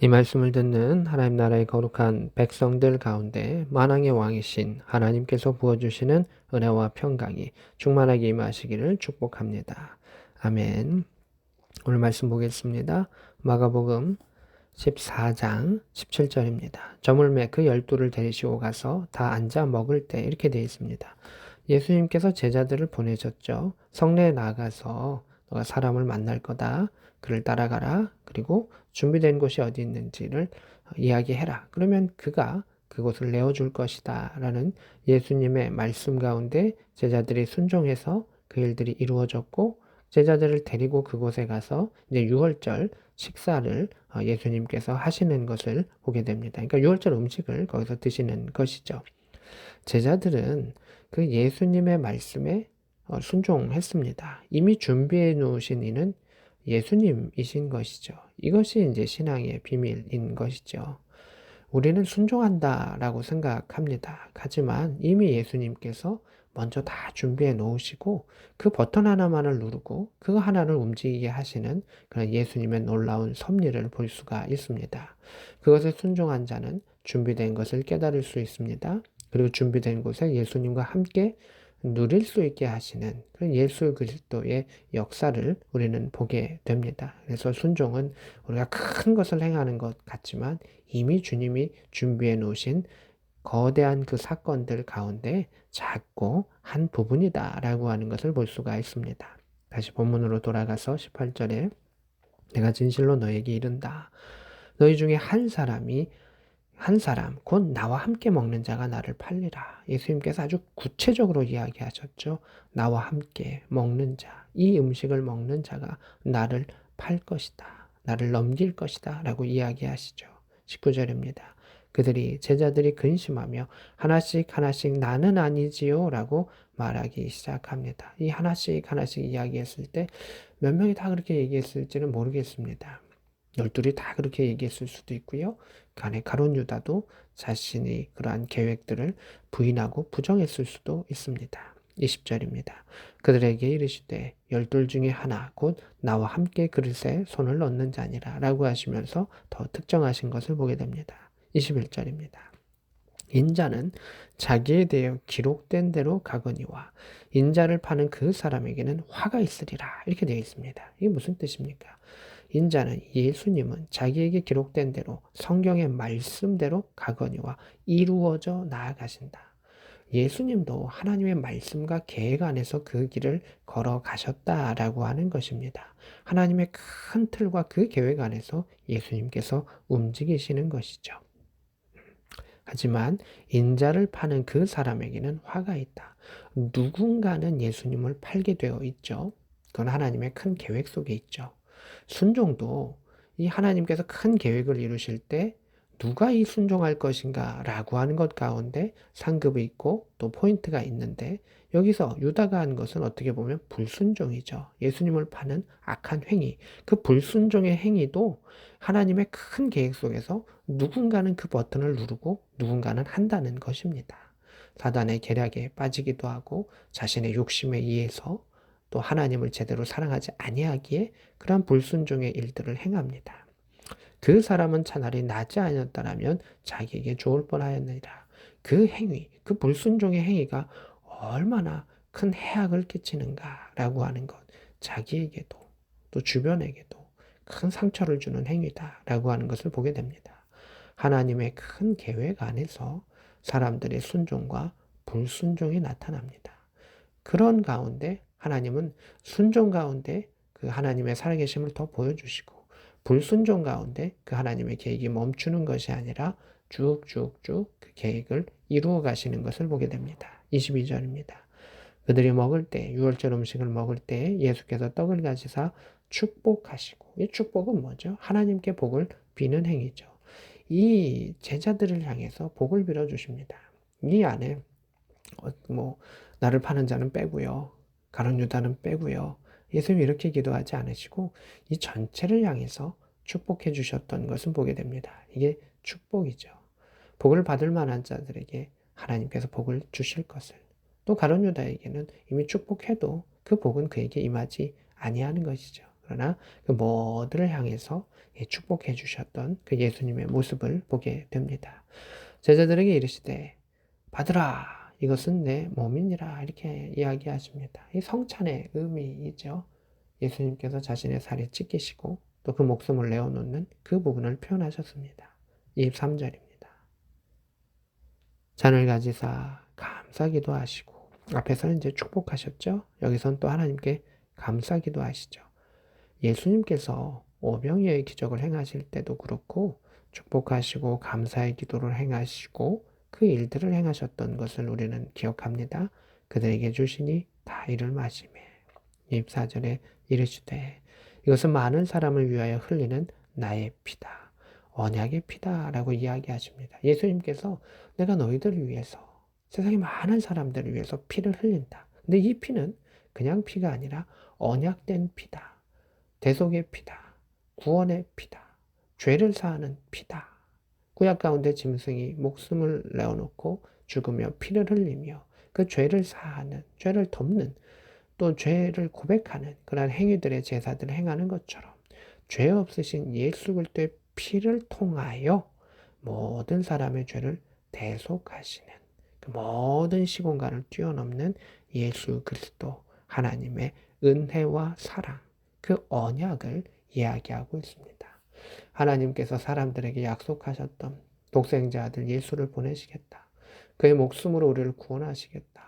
이 말씀을 듣는 하나님 나라의 거룩한 백성들 가운데 만왕의 왕이신 하나님께서 부어주시는 은혜와 평강이 충만하게 임하시기를 축복합니다. 아멘. 오늘 말씀 보겠습니다. 마가복음 14장 17절입니다. 저물매 그 열두를 데리시고 가서 다 앉아 먹을 때 이렇게 되어 있습니다. 예수님께서 제자들을 보내셨죠. 성내에 나가서 너가 사람을 만날 거다. 그를 따라가라. 그리고 준비된 곳이 어디 있는지를 이야기해라. 그러면 그가 그곳을 내어줄 것이다. 라는 예수님의 말씀 가운데 제자들이 순종해서 그 일들이 이루어졌고 제자들을 데리고 그곳에 가서 이제 6월절 식사를 어, 예수님께서 하시는 것을 보게 됩니다. 그러니까 6월절 음식을 거기서 드시는 것이죠. 제자들은 그 예수님의 말씀에 어, 순종했습니다. 이미 준비해 놓으신 이는 예수님이신 것이죠. 이것이 이제 신앙의 비밀인 것이죠. 우리는 순종한다 라고 생각합니다. 하지만 이미 예수님께서 먼저 다 준비해 놓으시고 그 버튼 하나만을 누르고 그 하나를 움직이게 하시는 그런 예수님의 놀라운 섭리를 볼 수가 있습니다. 그것에 순종한 자는 준비된 것을 깨달을 수 있습니다. 그리고 준비된 곳에 예수님과 함께 누릴 수 있게 하시는 그런 예수 그리스도의 역사를 우리는 보게 됩니다. 그래서 순종은 우리가 큰 것을 행하는 것 같지만 이미 주님이 준비해 놓으신 거대한 그 사건들 가운데 작고 한 부분이다라고 하는 것을 볼 수가 있습니다. 다시 본문으로 돌아가서 18절에 내가 진실로 너에게 이른다. 너희 중에 한 사람이 한 사람, 곧 나와 함께 먹는 자가 나를 팔리라. 예수님께서 아주 구체적으로 이야기하셨죠. 나와 함께 먹는 자, 이 음식을 먹는 자가 나를 팔 것이다. 나를 넘길 것이다. 라고 이야기하시죠. 19절입니다. 그들이 제자들이 근심하며 하나씩 하나씩 나는 아니지요 라고 말하기 시작합니다. 이 하나씩 하나씩 이야기했을 때 몇 명이 다 그렇게 얘기했을지는 모르겠습니다. 열둘이 다 그렇게 얘기했을 수도 있고요. 그 안에 가론 유다도 자신이 그러한 계획들을 부인하고 부정했을 수도 있습니다. 20절입니다. 그들에게 이르시되 열둘 중에 하나 곧 나와 함께 그릇에 손을 넣는 자니라 라고 하시면서 더 특정하신 것을 보게 됩니다. 21절입니다. 인자는 자기에 대해 기록된 대로 가거니와 인자를 파는 그 사람에게는 화가 있으리라 이렇게 되어 있습니다. 이게 무슨 뜻입니까? 인자는 예수님은 자기에게 기록된 대로 성경의 말씀대로 가거니와 이루어져 나아가신다. 예수님도 하나님의 말씀과 계획 안에서 그 길을 걸어가셨다라고 하는 것입니다. 하나님의 큰 틀과 그 계획 안에서 예수님께서 움직이시는 것이죠. 하지만 인자를 파는 그 사람에게는 화가 있다. 누군가는 예수님을 팔게 되어 있죠. 그건 하나님의 큰 계획 속에 있죠. 순종도 이 하나님께서 큰 계획을 이루실 때 누가 이 순종할 것인가 라고 하는 것 가운데 상급이 있고 또 포인트가 있는데 여기서 유다가 한 것은 어떻게 보면 불순종이죠. 예수님을 파는 악한 행위. 그 불순종의 행위도 하나님의 큰 계획 속에서 누군가는 그 버튼을 누르고 누군가는 한다는 것입니다. 사단의 계략에 빠지기도 하고 자신의 욕심에 의해서 또 하나님을 제대로 사랑하지 아니하기에 그러한 불순종의 일들을 행합니다. 그 사람은 차라리 나지 아니었다라면 자기에게 좋을 뻔하였느니라. 그 행위, 그 불순종의 행위가 얼마나 큰 해악을 끼치는가라고 하는 것, 자기에게도 또 주변에게도 큰 상처를 주는 행위다라고 하는 것을 보게 됩니다. 하나님의 큰 계획 안에서 사람들의 순종과 불순종이 나타납니다. 그런 가운데 하나님은 순종 가운데 그 하나님의 살아계심을 더 보여주시고 불순종 가운데 그 하나님의 계획이 멈추는 것이 아니라 쭉쭉쭉 그 계획을 이루어 가시는 것을 보게 됩니다. 22절입니다. 그들이 먹을 때, 6월절 음식을 먹을 때 예수께서 떡을 가지사 축복하시고, 이 축복은 뭐죠? 하나님께 복을 비는 행위죠. 이 제자들을 향해서 복을 빌어주십니다. 이 안에, 어, 뭐, 나를 파는 자는 빼고요. 가론 유다는 빼고요. 예수님이 이렇게 기도하지 않으시고 이 전체를 향해서 축복해 주셨던 것을 보게 됩니다. 이게 축복이죠. 복을 받을 만한 자들에게 하나님께서 복을 주실 것을 또 가론 유다에게는 이미 축복해도 그 복은 그에게 임하지 아니하는 것이죠. 그러나 그 모두를 향해서 예, 축복해 주셨던 그 예수님의 모습을 보게 됩니다. 제자들에게 이르시되 받으라 이것은 내 몸이니라 이렇게 이야기하십니다. 이 성찬의 의미이죠. 예수님께서 자신의 살에 찢기시고 또 그 목숨을 내어놓는 그 부분을 표현하셨습니다. 23절입니다. 잔을 가지사 감사기도 하시고 앞에서는 이제 축복하셨죠. 여기선 또 하나님께 감사기도 하시죠. 예수님께서 오병이어의 기적을 행하실 때도 그렇고 축복하시고 감사의 기도를 행하시고 그 일들을 행하셨던 것을 우리는 기억합니다. 그들에게 주시니 다 이를 마시매. 24절에 이르시되 이것은 많은 사람을 위하여 흘리는 나의 피다. 언약의 피다라고 이야기하십니다. 예수님께서 내가 너희들을 위해서 세상에 많은 사람들을 위해서 피를 흘린다. 근데 이 피는 그냥 피가 아니라 언약된 피다. 대속의 피다. 구원의 피다. 죄를 사하는 피다. 구약 가운데 짐승이 목숨을 내어놓고 죽으며 피를 흘리며 그 죄를 사하는, 죄를 덮는, 또 죄를 고백하는 그러한 행위들의 제사들을 행하는 것처럼 죄 없으신 예수 그리스도의 피를 통하여 모든 사람의 죄를 대속하시는 그 모든 시공간을 뛰어넘는 예수 그리스도 하나님의 은혜와 사랑 그 언약을 이야기하고 있습니다. 하나님께서 사람들에게 약속하셨던 독생자 아들 예수를 보내시겠다. 그의 목숨으로 우리를 구원하시겠다.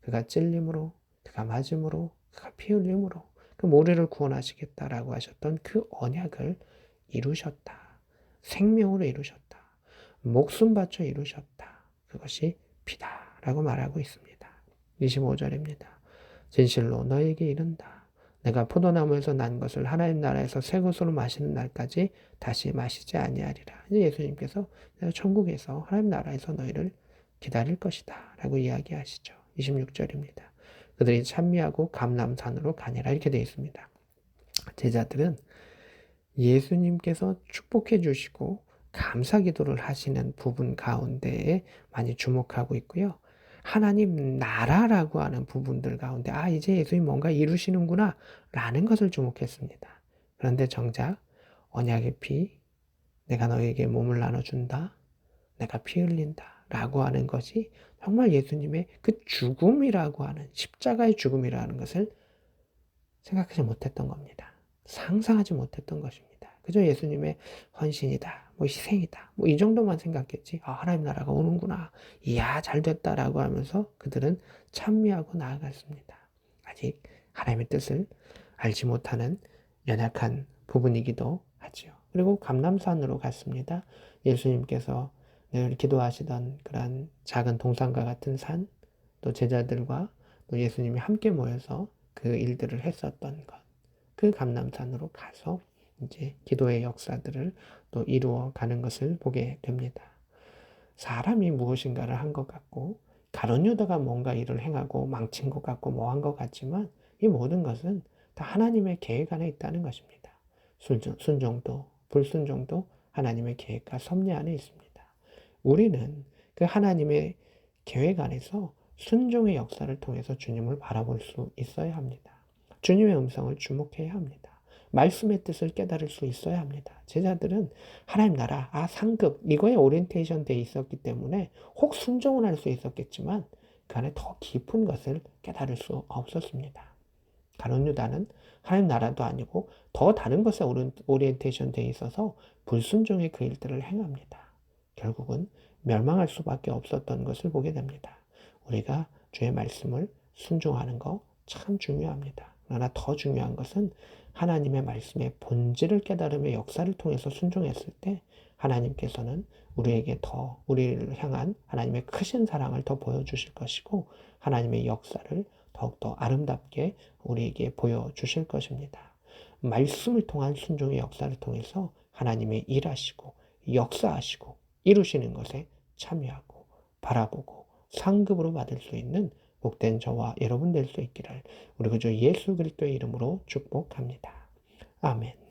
그가 찔림으로, 그가 맞음으로, 그가 피 흘림으로 그 모래를 구원하시겠다라고 하셨던 그 언약을 이루셨다. 생명으로 이루셨다. 목숨 바쳐 이루셨다. 그것이 피다라고 말하고 있습니다. 25절입니다. 진실로 너에게 이른다. 내가 포도나무에서 난 것을 하나님 나라에서 새 것으로 마시는 날까지 다시 마시지 아니하리라. 예수님께서 천국에서 하나님 나라에서 너희를 기다릴 것이다. 라고 이야기하시죠. 26절입니다. 그들이 찬미하고 감남산으로 가니라. 이렇게 되어 있습니다. 제자들은 예수님께서 축복해 주시고 감사 기도를 하시는 부분 가운데에 많이 주목하고 있고요. 하나님 나라라고 하는 부분들 가운데 아 이제 예수님 뭔가 이루시는구나 라는 것을 주목했습니다. 그런데 정작 언약의 피 내가 너에게 몸을 나눠준다 내가 피 흘린다 라고 하는 것이 정말 예수님의 그 죽음이라고 하는 십자가의 죽음이라는 것을 생각하지 못했던 겁니다. 상상하지 못했던 것입니다. 그저 예수님의 헌신이다, 뭐 희생이다, 뭐 이 정도만 생각했지. 아, 하나님 나라가 오는구나. 이야, 잘 됐다라고 하면서 그들은 찬미하고 나아갔습니다. 아직 하나님의 뜻을 알지 못하는 연약한 부분이기도 하지요. 그리고 감남산으로 갔습니다. 예수님께서 늘 기도하시던 그러한 작은 동산과 같은 산, 또 제자들과 또 예수님이 함께 모여서 그 일들을 했었던 것, 그 감남산으로 가서 이제 기도의 역사들을 또 이루어 가는 것을 보게 됩니다. 사람이 무엇인가를 한 것 같고 가론 유다가 뭔가 일을 행하고 망친 것 같고 뭐 한 것 같지만 이 모든 것은 다 하나님의 계획 안에 있다는 것입니다. 순종, 순종도 불순종도 하나님의 계획과 섭리 안에 있습니다. 우리는 그 하나님의 계획 안에서 순종의 역사를 통해서 주님을 바라볼 수 있어야 합니다. 주님의 음성을 주목해야 합니다. 말씀의 뜻을 깨달을 수 있어야 합니다. 제자들은 하나님 나라, 아, 상급, 이거에 오리엔테이션 돼 있었기 때문에 혹 순종은 할 수 있었겠지만 그 안에 더 깊은 것을 깨달을 수 없었습니다. 가론 유다는 하나님 나라도 아니고 더 다른 것에 오리엔테이션 돼 있어서 불순종의 그 일들을 행합니다. 결국은 멸망할 수밖에 없었던 것을 보게 됩니다. 우리가 주의 말씀을 순종하는 거 참 중요합니다. 그러나 더 중요한 것은 하나님의 말씀의 본질을 깨달음의 역사를 통해서 순종했을 때 하나님께서는 우리에게 더 우리를 향한 하나님의 크신 사랑을 더 보여주실 것이고 하나님의 역사를 더욱더 아름답게 우리에게 보여주실 것입니다. 말씀을 통한 순종의 역사를 통해서 하나님의 일하시고 역사하시고 이루시는 것에 참여하고 바라보고 상급으로 받을 수 있는 복된 저와 여러분 될 수 있기를 우리 그주 예수 그리스도의 이름으로 축복합니다. 아멘.